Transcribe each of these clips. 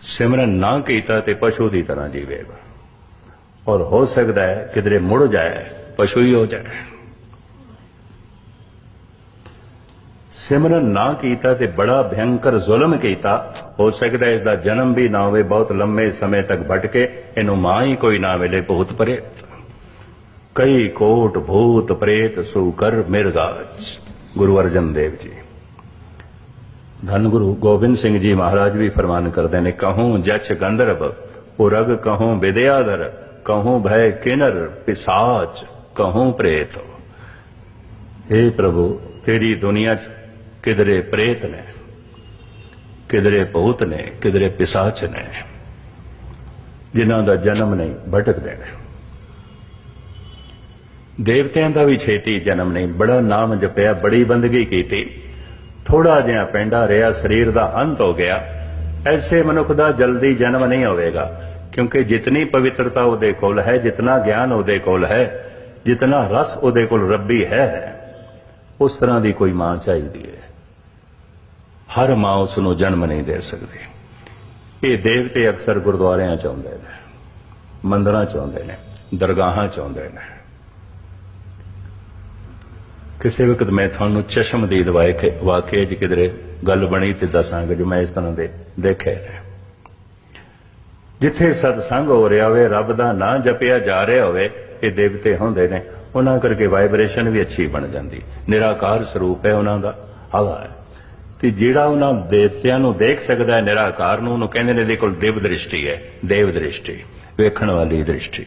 ਸਿਮਰਨ ਨਾ ਕੀਤਾ ਤੇ ਪਸ਼ੂ ਦੀ ਤਰ੍ਹਾਂ ਜੀਵੇਗਾ। ਔਰ ਹੋ ਸਕਦਾ ਹੈ ਕਿਧਰੇ ਮੁੜ ਜਾਏ, ਪਸ਼ੂ ਹੀ ਹੋ ਜਾਏ। ਸਿਮਰਨ ਨਾ ਕੀਤਾ ਤੇ ਬੜਾ ਭਿਆਨਕ ਜ਼ੁਲਮ ਕੀਤਾ, ਹੋ ਸਕਦਾ ਹੈ ਇਸ ਦਾ ਜਨਮ ਵੀ ਨਾ ਹੋਵੇ, ਬਹੁਤ ਲੰਮੇ ਸਮੇਂ ਤੱਕ ਭਟਕੇ, ਇਹਨੂੰ ਮਾਂ ਹੀ ਕੋਈ ਨਾ ਮਿਲੇ, ਭੂਤ ਪ੍ਰੇਤ। ਕਈ ਕੋਟ ਭੂਤ ਪ੍ਰੇਤ ਸੂਕਰ ਮਿਰਗਾਜ, ਗੁਰੂ ਅਰਜਨ ਦੇਵ ਜੀ। ਧੰਨ ਗੁਰੂ ਗੋਬਿੰਦ ਸਿੰਘ ਜੀ ਮਹਾਰਾਜ ਵੀ ਫਰਮਾਨ ਕਰਦੇ ਨੇ, ਕਹੂੰ ਜਛ ਗੰਧਰਵ, ਉਰਗ ਕਹੂੰ ਵਿਦਿਆਧਰ, ਕਹੂੰ ਭੈ ਕਿਨਰ ਪਿਸਾਚ, ਕਹੂੰ ਪ੍ਰੇਤ। हे ਪ੍ਰਭੂ, ਤੇਰੀ ਦੁਨੀਆ 'ਚ ਕਿਧਰੇ ਪ੍ਰੇਤ ਨੇ, ਕਿਧਰੇ ਭੂਤ ਨੇ, ਕਿਧਰੇ ਪਿਸਾਚ ਨੇ, ਜਿਨ੍ਹਾਂ ਦਾ ਜਨਮ ਨਹੀਂ ਭਟਕਦੇ ਨੇ। ਦੇਵਤਿਆਂ ਦਾ ਵੀ ਛੇਤੀ ਜਨਮ ਨਹੀਂ, ਬੜਾ ਨਾਮ ਜਪਿਆ, ਬੜੀ ਬੰਦਗੀ ਕੀਤੀ। ਥੋੜਾ ਜਿਹਾ ਪੈਂਡਾ ਰਿਹਾ, ਸਰੀਰ ਦਾ ਅੰਤ ਹੋ ਗਿਆ, ਐਸੇ ਮਨੁੱਖ ਦਾ ਜਲਦੀ ਜਨਮ ਨਹੀਂ ਹੋਵੇਗਾ, ਕਿਉਂਕਿ ਜਿਤਨੀ ਪਵਿੱਤਰਤਾ ਉਹਦੇ ਕੋਲ ਹੈ, ਜਿਤਨਾ ਗਿਆਨ ਉਹਦੇ ਕੋਲ ਹੈ, ਜਿਤਨਾ ਰਸ ਉਹਦੇ ਕੋਲ ਰੱਬੀ ਹੈ, ਉਸ ਤਰ੍ਹਾਂ ਦੀ ਕੋਈ ਮਾਂ ਚਾਹੀਦੀ ਹੈ। ਹਰ ਮਾਂ ਉਸ ਨੂੰ ਜਨਮ ਨਹੀਂ ਦੇ ਸਕਦੀ। ਇਹ ਦੇਵਤੇ ਅਕਸਰ ਗੁਰਦੁਆਰਿਆਂ ਚ ਆਉਂਦੇ ਨੇ, ਮੰਦਰਾਂ ਚ ਆਉਂਦੇ ਨੇ, ਦਰਗਾਹਾਂ ਚ ਆਉਂਦੇ ਨੇ। ਕਿਸੇ ਵਕਤ ਮੈਂ ਤੁਹਾਨੂੰ ਚਸ਼ਮਦੀਦ ਵਾਕੇ ਵਾਕਿਆ 'ਚ ਕਿਧਰੇ ਗੱਲ ਬਣੀ ਤੇ ਦੱਸਾਂਗਾ ਜੋ ਮੈਂ ਇਸ ਤਰ੍ਹਾਂ ਦੇ ਦੇਖੇ ਜਿੱਥੇ ਸਤਸੰਗ ਹੋ ਰਿਹਾ ਹੋਵੇ, ਰੱਬ ਦਾ ਨਾਂ ਜਪਿਆ ਜਾ ਰਿਹਾ ਹੋਵੇ, ਇਹ ਦੇਵਤੇ ਹੁੰਦੇ ਨੇ, ਉਹਨਾਂ ਕਰਕੇ ਵਾਈਬ੍ਰੇਸ਼ਨ ਵੀ ਅੱਛੀ ਬਣ ਜਾਂਦੀ। ਨਿਰਾਕਾਰ ਸਰੂਪ ਹੈ ਉਹਨਾਂ ਦਾ। ਹਵਾ ਹੈ। ਤੇ ਜਿਹੜਾ ਉਹਨਾਂ ਦੇਵਤਿਆਂ ਨੂੰ ਦੇਖ ਸਕਦਾ ਹੈ ਨਿਰਾਕਾਰ ਨੂੰ, ਉਹਨੂੰ ਕਹਿੰਦੇ ਨੇ ਇਹਦੇ ਕੋਲ ਦੇਵ ਦ੍ਰਿਸ਼ਟੀ ਹੈ। ਦੇਵ ਦ੍ਰਿਸ਼ਟੀ, ਵੇਖਣ ਵਾਲੀ ਦ੍ਰਿਸ਼ਟੀ।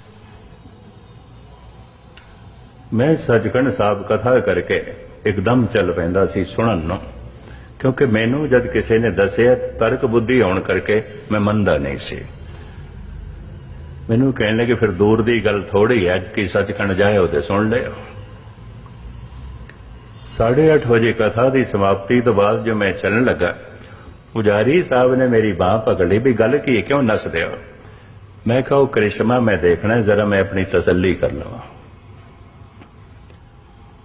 ਮੈਂ ਸੱਚਖੰਡ ਸਾਹਿਬ ਕਥਾ ਕਰਕੇ ਇੱਕਦਮ ਚੱਲ ਪੈਂਦਾ ਸੀ ਸੁਣਨ ਨੂੰ, ਕਿਉਂਕਿ ਮੈਨੂੰ ਜਦ ਕਿਸੇ ਨੇ ਦੱਸਿਆ ਤਰਕ ਬੁੱਧੀ ਹੋਣ ਕਰਕੇ ਮੈਂ ਮੰਨਦਾ ਨਹੀਂ ਸੀ। ਮੈਨੂੰ ਕਹਿਣ ਲੱਗੇ, ਫਿਰ ਦੂਰ ਦੀ ਗੱਲ ਥੋੜੀ ਹੈ, ਅੱਜ ਕੀ ਸੱਚਖੰਡ ਜਾਏ ਉਹਦੇ ਸੁਣ ਲਿਓ। 8:30 ਵਜੇ ਕਥਾ ਦੀ ਸਮਾਪਤੀ ਤੋਂ ਬਾਅਦ ਜੋ ਮੈਂ ਚੱਲਣ ਲੱਗਾ, ਪੁਜਾਰੀ ਸਾਹਿਬ ਨੇ ਮੇਰੀ ਬਾਹ ਪਕੜ ਲਈ ਵੀ ਗੱਲ ਕੀ ਕਿਉਂ ਨੱਸਦੇ ਹੋ ਮੈਂ ਕਿਹਾ, ਉਹ ਕ੍ਰਿਸ਼ਮਾ ਮੈਂ ਦੇਖਣਾ, ਜ਼ਰਾ ਮੈਂ ਆਪਣੀ ਤਸੱਲੀ ਕਰ ਲਵਾਂ।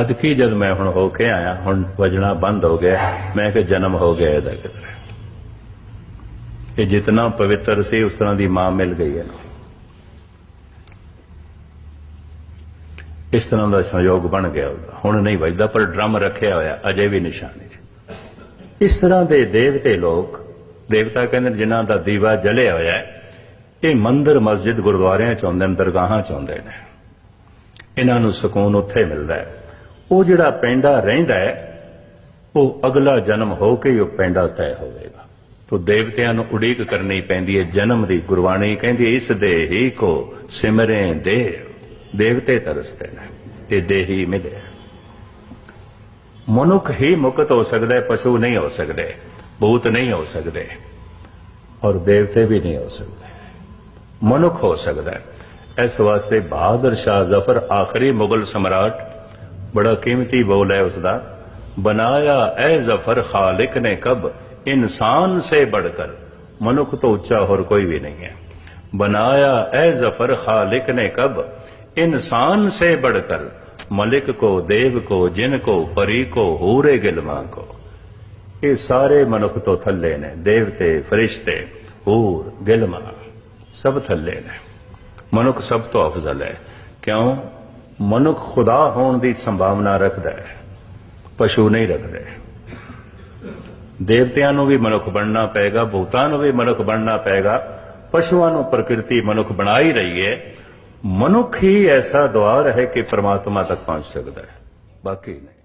ਅੱਜ ਕੀ ਜਦ ਮੈਂ ਹੁਣ ਹੋ ਕੇ ਆਇਆ, ਹੁਣ ਵਜਣਾ ਬੰਦ ਹੋ ਗਿਆ, ਮੈਂ ਕਿ ਜਨਮ ਹੋ ਗਿਆ ਇਹਦਾ ਕਿਧਰੇ ਇਹ ਜਿਤਨਾ ਪਵਿੱਤਰ ਸੀ, ਉਸ ਤਰ੍ਹਾਂ ਦੀ ਮਾਂ ਮਿਲ ਗਈ ਹੈ ਇਸ ਤਰ੍ਹਾਂ ਦਾ ਸੰਯੋਗ ਬਣ ਗਿਆ ਉਸਦਾ। ਹੁਣ ਨਹੀਂ ਵੱਜਦਾ, ਪਰ ਡਰਮ ਰੱਖਿਆ ਹੋਇਆ, ਅਜੇ ਵੀ ਨਿਸ਼ਾਨੇ 'ਚ ਇਸ ਤਰ੍ਹਾਂ ਦੇ ਦੇਵਤੇ ਲੋਕ, ਦੇਵਤਾ ਕਹਿੰਦੇ ਨੇ, ਜਿਨ੍ਹਾਂ ਦਾ ਦੀਵਾ ਜਲਿਆ ਹੋਇਆ ਹੈ, ਇਹ ਮੰਦਰ ਮਸਜਿਦ ਗੁਰਦੁਆਰਿਆਂ 'ਚ ਆਉਂਦੇ ਨੇ, ਦਰਗਾਹਾਂ 'ਚ ਆਉਂਦੇ ਨੇ। ਇਹਨਾਂ ਨੂੰ ਸਕੂਨ ਉੱਥੇ ਮਿਲਦਾ ਹੈ। ਉਹ ਜਿਹੜਾ ਪੈਂਡਾ ਰਹਿੰਦਾ ਹੈ, ਉਹ ਅਗਲਾ ਜਨਮ ਹੋ ਕੇ ਉਹ ਪੈਂਡਾ ਤੈਅ ਹੋਵੇਗਾ। ਤੋ ਦੇਵਤਿਆਂ ਨੂੰ ਉਡੀਕ ਕਰਨੀ ਪੈਂਦੀ ਹੈ, ਜਨਮ ਦੀ ਗੁਰਬਾਣੀ ਕਹਿੰਦੀ ਇਸ ਦੇ ਹੀ ਕੋ ਸਿਮਰੇ ਦੇਵ, ਦੇਵਤੇ ਤਰਸਦੇ ਨੇ ਤੇ ਦੇਹੀ ਮਿਲੇ। ਮਨੁੱਖ ਹੀ ਮੁਕਤ ਹੋ ਸਕਦਾ ਹੈ, ਪਸ਼ੂ ਨਹੀਂ ਹੋ ਸਕਦੇ, ਭੂਤ ਨਹੀਂ ਹੋ ਸਕਦੇ, ਔਰ ਦੇਵਤੇ ਵੀ ਨਹੀਂ ਹੋ ਸਕਦੇ। ਮਨੁੱਖ ਹੋ ਸਕਦਾ ਹੈ। ਇਸ ਵਾਸਤੇ ਬਹਾਦਰ ਸ਼ਾਹ ਜ਼ਫਰ ਆਖਰੀ ਮੁਗਲ ਸਮਰਾਟ बड़ा कीमती बोल है उसका बनाया ए ज़फ़र खालिक ने कब इंसान से बढ़कर। मनुख तो उच्चा और कोई भी नहीं है। बनाया ए ज़फ़र खालिक ने कब इंसान से बढ़कर। मलिक को, देव को, जिन को, परी को, हूरे गिलवा को। ये सारे मनुख तो थल्ले ने। देवते, फरिश्ते, हूर गिलमा सब थल्ले ने। मनुख सब तो अफजल है। क्यों? ਮਨੁੱਖ ਖੁਦਾ ਹੋਣ ਦੀ ਸੰਭਾਵਨਾ ਰੱਖਦਾ ਹੈ, ਪਸ਼ੂ ਨਹੀਂ ਰੱਖਦਾ ਦੇਵਤਿਆਂ ਨੂੰ ਵੀ ਮਨੁੱਖ ਬਣਨਾ ਪਏਗਾ, ਭੂਤਾਂ ਨੂੰ ਵੀ ਮਨੁੱਖ ਬਣਨਾ ਪਏਗਾ, ਪਸ਼ੂਆਂ ਨੂੰ ਪ੍ਰਕਿਰਤੀ ਮਨੁੱਖ ਬਣਾ ਹੀ ਰਹੀ ਹੈ। ਮਨੁੱਖ ਹੀ ਐਸਾ ਦੁਆਰ ਹੈ ਕਿ ਪ੍ਰਮਾਤਮਾ ਤੱਕ ਪਹੁੰਚ ਸਕਦਾ ਹੈ। ਬਾਕੀ ਨਹੀਂ।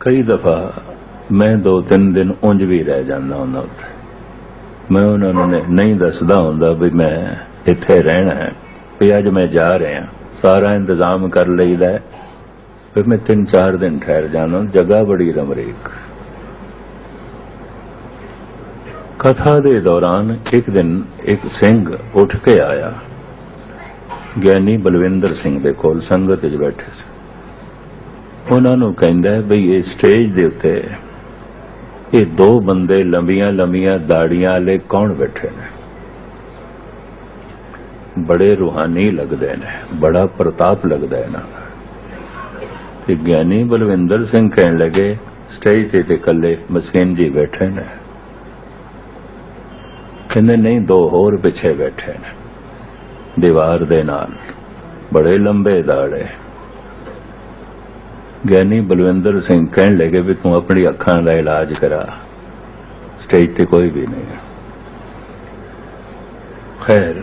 ਕਈ ਦਫਾ ਮੈਂ ਦੋ ਤਿੰਨ ਦਿਨ ਉਂਝ ਵੀ ਰਹਿ ਜਾਂਦਾ ਹੁੰਦਾ ਉੱਥੇ। ਮੈਂ ਉਹਨਾਂ ਨੂੰ ਨਹੀਂ ਦੱਸਦਾ ਹੁੰਦਾ ਵੀ ਮੈਂ ਇੱਥੇ ਰਹਿਣਾ ਹੈ। ਵੀ ਅੱਜ ਮੈਂ ਜਾ ਰਿਹਾ ਸਾਰਾ ਇੰਤਜ਼ਾਮ ਕਰ ਲਈਦਾ ਫਿਰ ਮੈਂ ਤਿੰਨ ਚਾਰ ਦਿਨ ਠਹਿਰ ਜਾਣਾ, ਜਗ੍ਹਾ ਬੜੀ ਰਮਰੀਕ। ਕਥਾ ਦੇ ਦੌਰਾਨ ਇੱਕ ਦਿਨ ਇੱਕ ਸਿੰਘ ਉੱਠ ਕੇ ਆਇਆ। ਗਿਆਨੀ ਬਲਵਿੰਦਰ ਸਿੰਘ ਦੇ ਕੋਲ ਸੰਗਤ ਵਿੱਚ ਬੈਠੇ ਸੀ। ਉਹਨਾਂ ਨੂੰ ਕਹਿੰਦਾ ਬਈ ਇਹ ਸਟੇਜ ਦੇ ਉੱਤੇ ਇਹ ਦੋ ਬੰਦੇ ਲੰਬੀਆਂ ਲੰਬੀਆਂ ਦਾੜੀਆਂ ਵਾਲੇ ਕੌਣ ਬੈਠੇ ਨੇ? ਬੜੇ ਰੂਹਾਨੀ ਲੱਗਦੇ ਨੇ, ਬੜਾ ਪ੍ਰਤਾਪ ਲੱਗਦਾ ਹੈ ਨਾ ਤੇ ਗਿਆਨੀ ਬਲਵਿੰਦਰ ਸਿੰਘ ਕਹਿਣ ਲੱਗੇ, ਸਟੇਜ ਤੇ ਤੇ ਇਕੱਲੇ ਮਸਕੀਨ ਜੀ ਬੈਠੇ ਨੇ। ਕਹਿੰਦੇ, ਨਹੀਂ, ਦੋ ਹੋਰ ਪਿੱਛੇ ਬੈਠੇ ਨੇ, ਦੀਵਾਰ ਦੇ ਨਾਲ। ਬੜੇ ਲੰਬੇ ਦਾੜੇ। ਗਿਆਨੀ ਬਲਵਿੰਦਰ ਸਿੰਘ ਕਹਿਣ ਲੱਗੇ ਵੀ ਤੂੰ ਆਪਣੀ ਅੱਖਾਂ ਦਾ ਇਲਾਜ ਕਰਾ। ਸਟੇਜ ਤੇ ਕੋਈ ਵੀ ਨਹੀਂ ਖੈਰ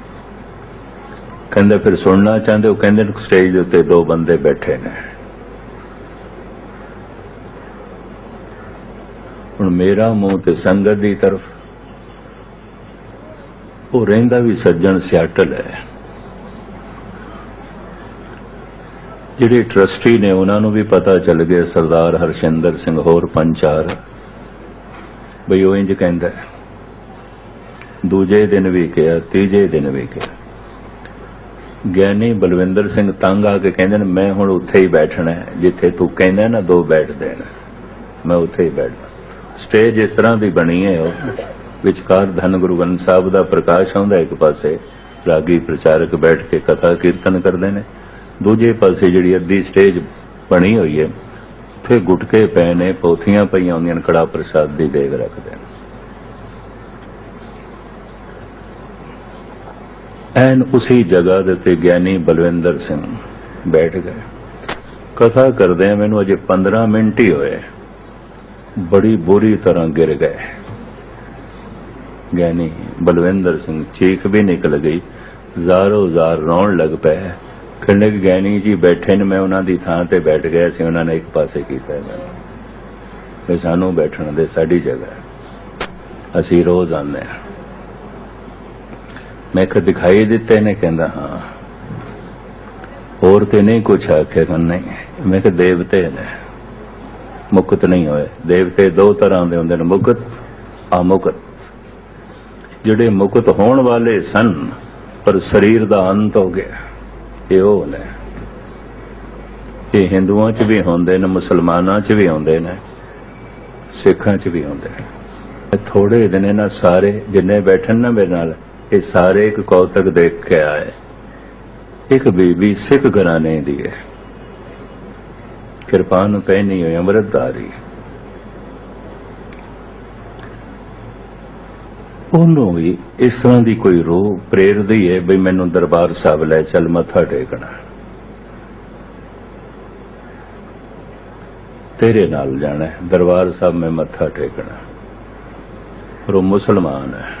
ਕਹਿੰਦਾ ਫਿਰ ਸੁਣਨਾ ਚਾਹੁੰਦੇ ਉਹ ਕਹਿੰਦੇ ਨੇ ਸਟੇਜ ਦੇ ਉੱਤੇ ਦੋ ਬੰਦੇ ਬੈਠੇ ਨੇ। ਹੁਣ ਮੇਰਾ ਮੂੰਹ ਤੇ ਸੰਗਤ ਦੀ ਤਰਫ, ਉਹ ਰਹਿੰਦਾ ਵੀ ਸੱਜਣ ਸਿਆਟਲ ਹੈ। ਜਿਹੜੇ ਟਰਸਟੀ ਨੇ ਉਹਨਾਂ ਨੂੰ ਵੀ ਪਤਾ ਚੱਲ ਗਿਆ, ਸਰਦਾਰ ਹਰਸ਼ਿੰਦਰ ਸਿੰਘ, ਹੋਰ ਪੰਚਾਰ ਬਈ ਉਹ ਇੰਜ ਕਹਿੰਦਾ ਦੂਜੇ ਦਿਨ ਵੀ ਕਿਹਾ, ਤੀਜੇ ਦਿਨ ਵੀ ਕਿਹਾ। ਗਿਆਨੀ ਬਲਵਿੰਦਰ ਸਿੰਘ ਤੰਗ ਆ ਕੇ ਕਹਿੰਦੇ ਨੇ, ਮੈਂ ਹੁਣ ਉੱਥੇ ਹੀ ਬੈਠਣਾ ਹੈ। ਜਿੱਥੇ ਤੂੰ ਕਹਿੰਦਾ ਨਾ, ਦੋ ਬੈਠਦੇ ਨੇ ਮੈਂ ਉੱਥੇ ਹੀ ਬੈਠਦਾ। ਸਟੇਜ ਇਸ ਤਰ੍ਹਾਂ ਦੀ ਬਣੀ ਹੈ ਉਹ। ਵਿਚਕਾਰ ਧੰਨ ਗੁਰੂ ਗ੍ਰੰਥ ਸਾਹਿਬ ਦਾ ਪ੍ਰਕਾਸ਼ ਆਉਂਦਾ ਇੱਕ ਪਾਸੇ। ਰਾਗੀ ਪ੍ਰਚਾਰਕ ਬੈਠ ਕੇ ਕਥਾ ਕੀਰਤਨ ਕਰਦੇ ਨੇ। ਦੂਜੇ ਪਾਸੇ ਜਿਹੜੀ ਅੱਧੀ ਸਟੇਜ ਬਣੀ ਹੋਈ ਹੈ, ਉੱਥੇ ਗੁਟਕੇ ਪਏ ਨੇ, ਪੋਥੀਆਂ ਪਈਆਂ ਹੁੰਦੀਆਂ ਨੇ, ਕੜਾ ਪ੍ਰਸ਼ਾਦ ਦੀ ਦੇਗ ਰੱਖਦੇ ਨੇ। ਐਨ ਉਸੇ ਜਗ੍ਹਾ ਦੇ ਤੇ ਗਿਆਨੀ ਬਲਵਿੰਦਰ ਸਿੰਘ ਬੈਠ ਗਏ। ਕਥਾ ਕਰਦੇ ਆ, ਮੈਨੂੰ ਅਜੇ 15 ਮਿੰਟ ਹੀ ਹੋਏ। ਬੜੀ ਬੁਰੀ ਤਰ੍ਹਾਂ ਗਿਰ ਗਏ। ਗਿਆਨੀ ਬਲਵਿੰਦਰ ਸਿੰਘ ਚੀਖ ਵੀ ਨਿਕਲ ਗਈ। ਜ਼ਾਰੋ ਜ਼ਾਰ ਰੋਣ ਲੱਗ ਪਏ। ਕਹਿੰਦੇ ਕਿ ਗਿਆਨੀ ਜੀ ਬੈਠੇ ਨੇ, ਮੈਂ ਉਹਨਾਂ ਦੀ ਥਾਂ ਤੇ ਬੈਠ ਗਿਆ ਸੀ, ਉਹਨਾਂ ਨੇ ਇੱਕ ਪਾਸੇ ਕੀਤਾ ਹੈ ਮੈਨੂੰ ਤੇ ਸਾਨੂੰ ਬੈਠਣ ਦੇ ਸਾਡੀ ਜਗ੍ਹਾ ਅਸੀਂ ਰੋਜ਼ ਆਉਂਦੇ ਹਾਂ। ਮੈਂ ਕਿ ਦਿਖਾਈ ਦਿੱਤੇ ਨੇ, ਕਹਿੰਦਾ, ਹਾਂ। ਹੋਰ ਤੇ ਨਹੀਂ ਕੁਛ ਆਖਿਆ ਮਨ। ਨਹੀਂ ਮੈਂ ਕਿ ਦੇਵਤੇ ਨੇ। ਮੁਕਤ ਨਹੀਂ ਹੋਏ। ਦੇਵਤੇ ਦੋ ਤਰ੍ਹਾਂ ਦੇ ਹੁੰਦੇ ਨੇ, ਮੁਕਤ, ਅਮੁਕਤ। ਜਿਹੜੇ ਮੁਕਤ ਹੋਣ ਵਾਲੇ ਸਨ, ਪਰ ਸਰੀਰ ਦਾ ਅੰਤ ਹੋ ਗਿਆ। ਇਹ ਉਹ ਨੇ। ਇਹ ਹਿੰਦੂਆਂ 'ਚ ਵੀ ਹੁੰਦੇ ਨੇ, ਮੁਸਲਮਾਨਾਂ 'ਚ ਵੀ ਹੁੰਦੇ ਨੇ, ਸਿੱਖਾਂ 'ਚ ਵੀ ਹੁੰਦੇ ਨੇ। ਥੋੜੇ ਦਿਨ ਇਹਨਾਂ ਸਾਰੇ ਜਿੰਨੇ ਬੈਠਣ ਨਾ ਮੇਰੇ ਨਾਲ ਇਹ ਸਾਰੇ ਇੱਕ ਕੌਤਕ ਦੇਖ ਕੇ ਆਏ। ਇੱਕ ਬੀਬੀ ਸਿੱਖ ਘਰਾਣੇ ਦੀ ਹੈ। ਕਿਰਪਾਨ ਪਹਿਨੀ ਹੋਈ ਅੰਮ੍ਰਿਤਧਾਰੀ। ਉਹਨੂੰ ਵੀ ਇਸ ਤਰ੍ਹਾਂ ਦੀ ਕੋਈ ਰੋਹ ਪ੍ਰੇਰਦੀ ਹੈ ਵੀ ਮੈਨੂੰ ਦਰਬਾਰ ਸਾਹਿਬ ਲੈ ਚੱਲ ਮੱਥਾ ਟੇਕਣਾ। ਤੇਰੇ ਨਾਲ ਜਾਣਾ ਦਰਬਾਰ ਸਾਹਿਬ ਮੈਂ ਮੱਥਾ ਟੇਕਣਾ। ਪਰ ਉਹ ਮੁਸਲਮਾਨ ਹੈ।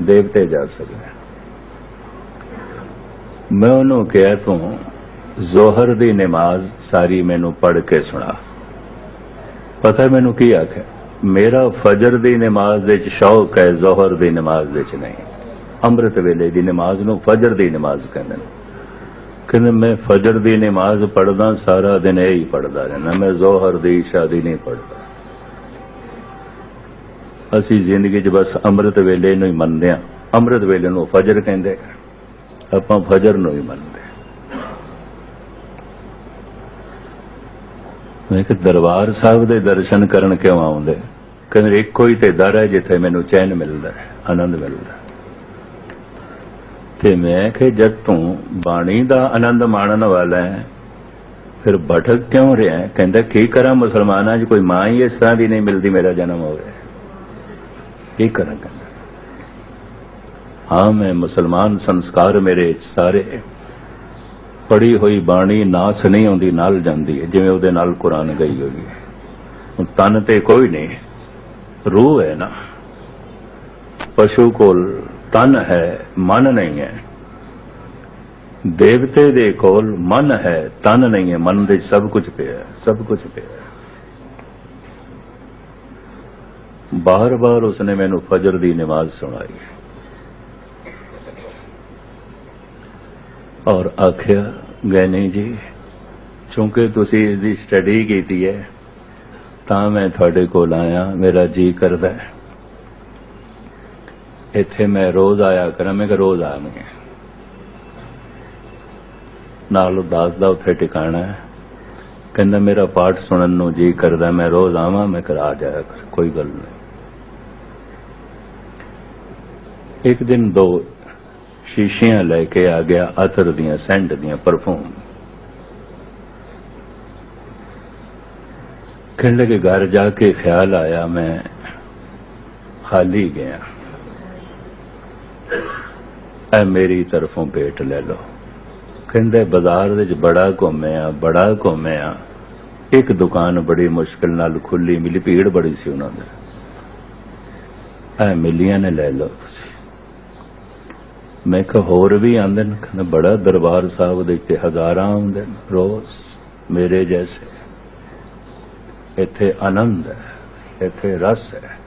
ਦੇਵਤੇ ਜਾ ਸਕਦੇ ਮੈਂ ਉਹਨੂੰ ਕਿਹਾ, ਤੂੰ ਜ਼ੋਹਰ ਦੀ ਨਮਾਜ਼ ਸਾਰੀ ਮੈਨੂੰ ਪੜ੍ਹ ਕੇ ਸੁਣਾ। ਪਤਾ ਮੈਨੂੰ ਕੀ ਆਖਿਆ? ਮੇਰਾ ਫਜਰ ਦੀ ਨਮਾਜ਼ ਦੇ ਸ਼ੌਕ ਹੈ, ਜ਼ੋਹਰ ਦੀ ਨਮਾਜ਼ ਦੇ ਨਹੀਂ। ਅੰਮ੍ਰਿਤ ਵੇਲੇ ਦੀ ਨਮਾਜ਼ ਨੂੰ ਫਜਰ ਦੀ ਨਮਾਜ਼ ਕਹਿੰਦੇ ਨੇ। ਕਹਿੰਦੇ, ਮੈਂ ਫਜਰ ਦੀ ਨਮਾਜ਼ ਪੜਦਾ ਸਾਰਾ ਦਿਨ ਇਹ ਹੀ ਪੜਦਾ ਰਹਿਣਾ ਮੈਂ ਜ਼ੋਹਰ ਦੀ ਇਸ਼ਾ ਦੀ ਨਹੀਂ ਪੜਦਾ ਅਸੀਂ ਜ਼ਿੰਦਗੀ 'ਚ ਬਸ ਅੰਮ੍ਰਿਤ ਵੇਲੇ ਨੂੰ ਹੀ ਮੰਨਦੇ ਆ ਅੰਮ੍ਰਿਤ ਵੇਲੇ ਨੂੰ ਫਜਰ ਕਹਿੰਦੇ ਆਪਾਂ ਫਜਰ ਨੂੰ ਹੀ ਮੰਨਦੇ ਮੈਂ ਕਿ ਦਰਬਾਰ ਸਾਹਿਬ ਦੇ ਦਰਸ਼ਨ ਕਰਨ ਕਿਉਂ ਆਉਂਦੇ? ਕਹਿੰਦੇ, ਇੱਕੋ ਹੀ ਤੇ ਦਰ ਹੈ ਜਿੱਥੇ ਮੈਨੂੰ ਚੈਨ ਮਿਲਦਾ ਹੈ, ਆਨੰਦ ਮਿਲਦਾ ਤੇ ਮੈਂ ਕਿ ਜਦ ਤੂੰ ਬਾਣੀ ਦਾ ਆਨੰਦ ਮਾਣਨ ਵਾਲਾ ਹੈ, ਫਿਰ ਭਟਕ ਕਿਉਂ ਰਿਹਾ ਕਹਿੰਦਾ, ਕੀ ਕਰਾਂ ਮੁਸਲਮਾਨਾਂ 'ਚ? ਕੋਈ ਮਾਂ ਹੀ ਇਸ ਤਰ੍ਹਾਂ ਦੀ ਨਹੀਂ ਮਿਲਦੀ, ਮੇਰਾ ਜਨਮ ਹੋਵੇ ਕੀ ਕਰਾਂ ਕਹਿੰਦਾ ਹਾਂ ਮੈਂ ਮੁਸਲਮਾਨ ਸੰਸਕਾਰ ਮੇਰੇ ਸਾਰੇ ਪੜੀ ਹੋਈ ਬਾਣੀ ਨਾਸ ਨਹੀਂ ਆਉਂਦੀ ਨਾਲ ਜਾਂਦੀ ਹੈ ਜਿਵੇਂ ਉਹਦੇ ਨਾਲ ਕੁਰਾਨ ਗਈ ਹੋਈ ਹੈ। ਹੁਣ ਤਨ ਤੇ ਕੋਈ ਨਹੀਂ ਰੂਹ ਹੈ ਨਾ। ਪਸ਼ੂ ਕੋਲ ਤਨ ਹੈ ਮਨ ਨਹੀਂ ਹੈ। ਦੇਵਤੇ ਦੇ ਕੋਲ ਮਨ ਹੈ ਤਨ ਨਹੀਂ ਹੈ ਮਨ ਦੇ ਸਭ ਕੁਝ ਪਿਆ ਹੈ, ਸਭ ਕੁਝ ਪਿਆ ਹੈ। ਬਾਰ-ਬਾਰ ਉਸਨੇ ਮੈਨੂੰ ਫਜਰ ਦੀ ਨਮਾਜ਼ ਸੁਣਾਈ। ਔਰ ਆਖਿਆ ਗੈਨੀ ਜੀ ਕਿਉਂਕਿ ਤੁਸੀਂ ਇਸ ਦੀ ਸਟੱਡੀ ਕੀਤੀ ਹੈ, ਤਾਂ ਮੈਂ ਤੁਹਾਡੇ ਕੋਲ ਆਇਆ, ਮੇਰਾ ਜੀ ਕਰਦਾ ਹੈ। ਇੱਥੇ ਮੈਂ ਰੋਜ਼ ਆਇਆ ਕਰਾਂ, ਮੈਂ ਕਿ ਰੋਜ਼ ਆਵਾਂਗੇ। ਨਾਲ ਉਦਾਸ ਦਾ ਉੱਥੇ ਟਿਕਾਣਾ ਹੈ। ਕਹਿੰਦਾ, ਮੇਰਾ ਪਾਠ ਸੁਣਨ ਨੂੰ ਜੀ ਕਰਦਾ, ਮੈਂ ਰੋਜ਼ ਆਵਾਂ, ਮੈਂ ਕਰਾ ਜਾਇਆ ਕੋਈ ਗੱਲ ਨਹੀਂ। ਇੱਕ ਦਿਨ ਦੋ ਸ਼ੀਸ਼ੀਆਂ ਲੈ ਕੇ ਆ ਗਿਆ ਅਤਰ ਦੀਆਂ, ਸੈਂਟ ਦੀਆਂ ਪਰਫਿਊਮ। ਕਹਿਣ ਲੱਗੇ, ਘਰ ਜਾ ਕੇ ਖਿਆਲ ਆਇਆ, ਮੈਂ ਖਾਲੀ ਗਿਆ। ਐ ਮੇਰੀ ਤਰਫੋਂ ਭੇਟ ਲੈ ਲਓ। ਕਹਿੰਦੇ ਬਾਜ਼ਾਰ ਵਿੱਚ ਬੜਾ ਘੁੰਮਿਆ ਬੜਾ ਘੁੰਮਿਆ। ਇੱਕ ਦੁਕਾਨ ਬੜੀ ਮੁਸ਼ਕਲ ਨਾਲ ਖੁੱਲੀ ਮਿਲੀ, ਭੀੜ ਬੜੀ ਸੀ ਉਹਨਾਂ ਦੇ। ਐ ਮਿਲੀਆਂ ਨੇ ਲੈ ਲਓ ਤੁਸੀਂ। ਮੈਂ ਕਿਹਾ, ਹੋਰ ਵੀ ਆਂਦੇ ਨੇ? ਕਹਿੰਦਾ, ਬੜਾ ਦਰਬਾਰ ਸਾਹਿਬ ਦੇ ਤੇ ਹਜ਼ਾਰਾਂ ਆਉਂਦੇ ਨੇ, ਰੋਜ਼, ਮੇਰੇ ਜੈਸੇ। ਇੱਥੇ ਆਨੰਦ ਹੈ, ਇੱਥੇ ਰਸ ਹੈ।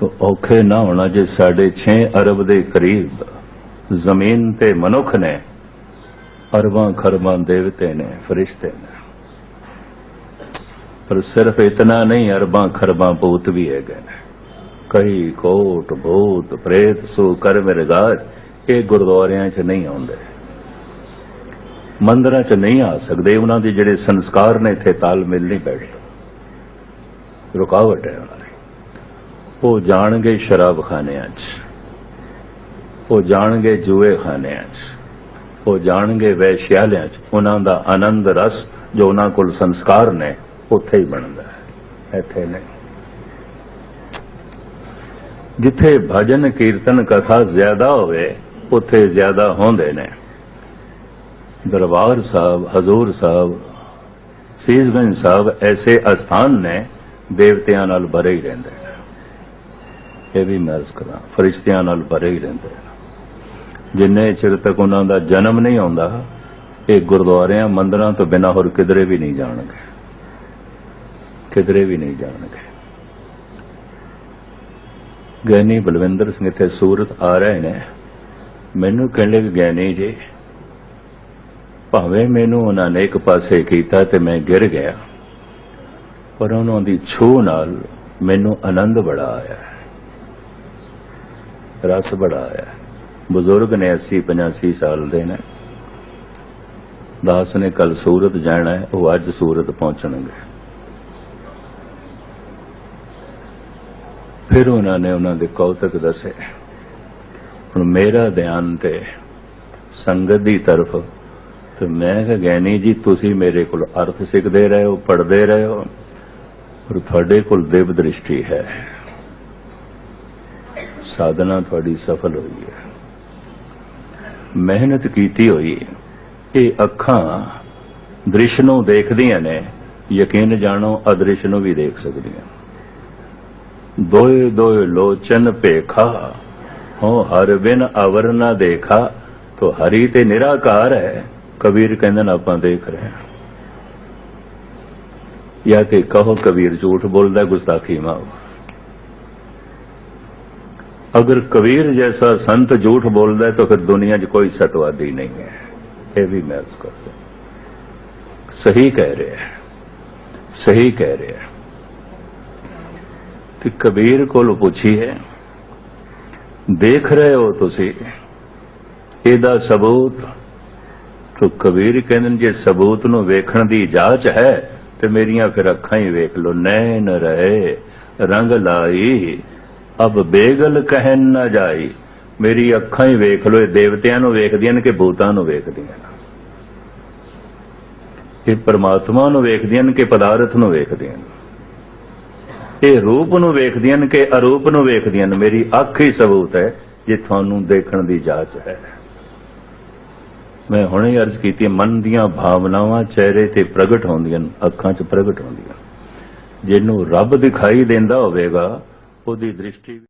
ਤੋ ਔਖੇ ਨਾ ਹੋਣਾ ਜੇ ਸਾਡੇ 6 ਅਰਬ ਦੇ ਕਰੀਬ ਜ਼ਮੀਨ ਤੇ ਮਨੁੱਖ ਨੇ ਅਰਬਾਂ ਖਰਬਾਂ ਦੇਵਤੇ ਨੇ, ਫਰਿਸ਼ਤੇ ਨੇ। ਪਰ ਸਿਰਫ ਇਤਨਾ ਨਹੀਂ, ਅਰਬਾਂ ਖਰਬਾਂ ਭੂਤ ਵੀ ਹੈਗੇ ਨੇ। ਕਈ ਕੋਟ ਭੂਤ ਪ੍ਰੇਤ ਸੋ ਕਰ ਮਿਰਗਾਜ ਇਹ ਗੁਰਦੁਆਰਿਆਂ 'ਚ ਨਹੀਂ ਆਉਂਦੇ। ਮੰਦਰਾਂ 'ਚ ਨਹੀਂ ਆ ਸਕਦੇ, ਉਹਨਾਂ ਦੇ ਜਿਹੜੇ ਸੰਸਕਾਰ ਨੇ, ਇੱਥੇ ਤਾਲਮੇਲ ਨਹੀਂ ਬੈਠਦਾ ਰੁਕਾਵਟ ਹੈ ਉਹਨਾਂ ਦੀ। ਉਹ ਜਾਣਗੇ ਸ਼ਰਾਬ ਖਾਨਿਆਂ 'ਚ, ਉਹ ਜਾਣਗੇ ਜੂਏ ਖਾਨਿਆਂ 'ਚ। ਉਹ ਜਾਣਗੇ ਵੈਸ਼ਿਆਲਿਆਂ 'ਚ। ਉਹਨਾਂ ਦਾ ਆਨੰਦ ਰਸ ਜੋ ਉਹਨਾਂ ਕੋਲ ਸੰਸਕਾਰ ਨੇ, ਉੱਥੇ ਹੀ ਬਣਦਾ ਹੈ। ਇੱਥੇ ਨਹੀਂ। ਜਿੱਥੇ ਭਜਨ ਕੀਰਤਨ ਕਥਾ ਜ਼ਿਆਦਾ ਹੋਵੇ, ਉੱਥੇ ਜ਼ਿਆਦਾ ਹੁੰਦੇ ਨੇ। ਦਰਬਾਰ ਸਾਹਿਬ, ਹਜ਼ੂਰ ਸਾਹਿਬ, ਸੀਸਗੰਜ ਸਾਹਿਬ ਐਸੇ ਅਸਥਾਨ ਨੇ, ਦੇਵਤਿਆਂ ਨਾਲ ਭਰੇ ਹੀ ਰਹਿੰਦੇ ਨੇ। ਇਹ ਵੀ ਮੈਂ ਅਰਜ਼ ਕਰਾਂ, ਫਰਿਸ਼ਤਿਆਂ ਨਾਲ ਭਰੇ ਹੀ ਰਹਿੰਦੇ ਨੇ। ਜਿੰਨੇ ਚਿਰ ਤੱਕ ਉਹਨਾਂ ਦਾ ਜਨਮ ਨਹੀਂ ਆਉਂਦਾ, ਇਹ ਗੁਰਦੁਆਰਿਆਂ, ਮੰਦਰਾਂ ਤੋਂ ਬਿਨਾਂ ਹੋਰ ਕਿਧਰੇ ਵੀ ਨਹੀਂ ਜਾਣਗੇ। ਕਿਧਰੇ ਵੀ ਨਹੀਂ ਜਾਣਗੇ। ਗਿਆਨੀ ਬਲਵਿੰਦਰ ਸਿੰਘ ਇੱਥੇ ਸੂਰਤ ਆ ਰਹੇ ਨੇ। ਮੈਨੂੰ ਕਹਿੰਦੇ ਕਿ ਗਿਆਨੀ ਜੀ, ਭਾਵੇਂ ਮੈਨੂੰ ਉਹਨਾਂ ਨੇ ਇੱਕ ਪਾਸੇ ਕੀਤਾ ਤੇ ਮੈਂ ਗਿਰ ਗਿਆ, ਪਰ ਉਹਨਾਂ ਦੀ ਛੂਹ ਨਾਲ ਮੈਨੂੰ ਆਨੰਦ ਬੜਾ ਆਇਆ। ਰਸ ਬੜਾ ਆਇਆ। ਬਜ਼ੁਰਗ ਨੇ 80 85 ਸਾਲ ਦੇ ਨੇ। ਦਾਸ ਨੇ ਕੱਲ ਸੂਰਤ ਜਾਣਾ ਹੈ, ਉਹ ਅੱਜ ਸੂਰਤ ਪਹੁੰਚਣਗੇ। ਫਿਰ ਉਹਨਾਂ ਨੇ ਉਹਨਾਂ ਦੇ ਕੌਤਕ ਦੱਸੇ, ਹੁਣ ਮੇਰਾ ਧਿਆਨ ਤੇ ਸੰਗਤ ਦੀ ਤਰਫ, ਤੇ ਮੈਂ ਕਿਹਾ ਗਿਆਨੀ ਜੀ, ਤੁਸੀਂ ਮੇਰੇ ਕੋਲ ਅਰਥ ਸਿੱਖਦੇ ਰਹੇ ਹੋ, ਪੜ੍ਹਦੇ ਰਹੇ ਹੋ, ਪਰ ਤੁਹਾਡੇ ਕੋਲ ਦਿਵ ਦ੍ਰਿਸ਼ਟੀ ਹੈ। ਸਾਧਨਾ ਤੁਹਾਡੀ ਸਫਲ ਹੋਈ ਹੈ। ਮਿਹਨਤ ਕੀਤੀ ਹੋਈ ਇਹ ਅੱਖਾਂ ਦ੍ਰਿਸ਼ ਨੂੰ ਦੇਖਦੀਆਂ ਨੇ, ਯਕੀਨ ਜਾਣੋ ਅਦ੍ਰਿਸ਼ ਨੂੰ ਵੀ ਦੇਖ ਸਕਦੀਆਂ। ਦੋਏ ਦੋਏ ਲੋਚਨ ਭੇਖਾ ਹੋ ਹਰ ਬਿਨ ਅਵਰ ਨਾ ਦੇਖਾ, ਤੋ ਹਰੀ ਤੇ ਨਿਰਾਕਾਰ ਹੈ, ਕਬੀਰ ਕਹਿੰਦੇ ਨੇ ਆਪਾਂ ਦੇਖ ਰਹੇ ਹਾਂ। ਜਾਂ ਤੇ ਕਹੋ ਕਬੀਰ ਝੂਠ ਬੋਲਦਾ ਗੁਸਤਾਖੀ ਮਾਓ ਅਗਰ ਕਬੀਰ ਜੈਸਾ ਸੰਤ ਝੂਠ ਬੋਲਦਾ ਹੈ ਤਾਂ ਫਿਰ ਦੁਨੀਆ 'ਚ ਕੋਈ ਸਤਵਾਦੀ ਨਹੀਂ ਹੈ। ਇਹ ਵੀ ਮੈਂ ਉਸ ਕਰਦਾ ਸਹੀ ਕਹਿ ਰਿਹਾ ਹੈ। ਸਹੀ ਕਹਿ ਰਿਹਾ ਹੈ। ਤੇ ਕਬੀਰ ਕੋਲ ਪੁੱਛੀ ਹੈ ਦੇਖ ਰਹੇ ਹੋ ਤੁਸੀਂ ਇਹਦਾ ਸਬੂਤ? ਤੋ ਕਬੀਰ ਕਹਿੰਦੇ ਜੇ ਸਬੂਤ ਨੂੰ ਵੇਖਣ ਦੀ ਇਜਾਜ਼ਤ ਹੈ ਤੇ ਮੇਰੀਆਂ ਫਿਰ ਅੱਖਾਂ ਹੀ ਵੇਖ ਲੋ ਨੈਣ ਰਹੇ ਰੰਗ ਲਾਈ ਅਬ ਬੇਗਲ ਕਹਿਨ ਨਾ ਜਾਈ ਮੇਰੀ ਅੱਖਾਂ ਹੀ ਵੇਖ ਲੋ ਇਹ ਦੇਵਤਿਆਂ ਨੂੰ ਵੇਖਦੀਆਂ ਨੇ ਕਿ ਭੂਤਾਂ ਨੂੰ ਵੇਖਦੀਆਂ ਨੇ? ਇਹ ਪਰਮਾਤਮਾ ਨੂੰ ਵੇਖਦੀਆਂ ਨੇ ਕਿ ਪਦਾਰਥ ਨੂੰ ਵੇਖਦੀਆਂ ਨੇ? ਇਹ ਰੂਪ ਨੂੰ ਵੇਖਦੀਆਂ ਨੇ ਕਿ ਅਰੂਪ ਨੂੰ ਵੇਖਦੀਆਂ ਨੇ? ਮੇਰੀ ਅੱਖ ਹੀ ਸਬੂਤ ਹੈ ਜੇ ਤੁਹਾਨੂੰ ਦੇਖਣ ਦੀ ਜਾਚ ਹੈ। ਮੈਂ ਹੁਣੇ ਅਰਜ਼ ਕੀਤੀ, ਮਨ ਦੀਆਂ ਭਾਵਨਾਵਾਂ ਚਿਹਰੇ ਤੇ ਪ੍ਰਗਟ ਹੁੰਦੀਆਂ ਨੇ, ਅੱਖਾਂ 'ਚ ਪ੍ਰਗਟ ਹੁੰਦੀਆਂ ਜਿਹਨੂੰ ਰੱਬ ਦਿਖਾਈ ਦਿੰਦਾ ਹੋਵੇਗਾ ਉਹਦੀ ਦ੍ਰਿਸ਼ਟੀ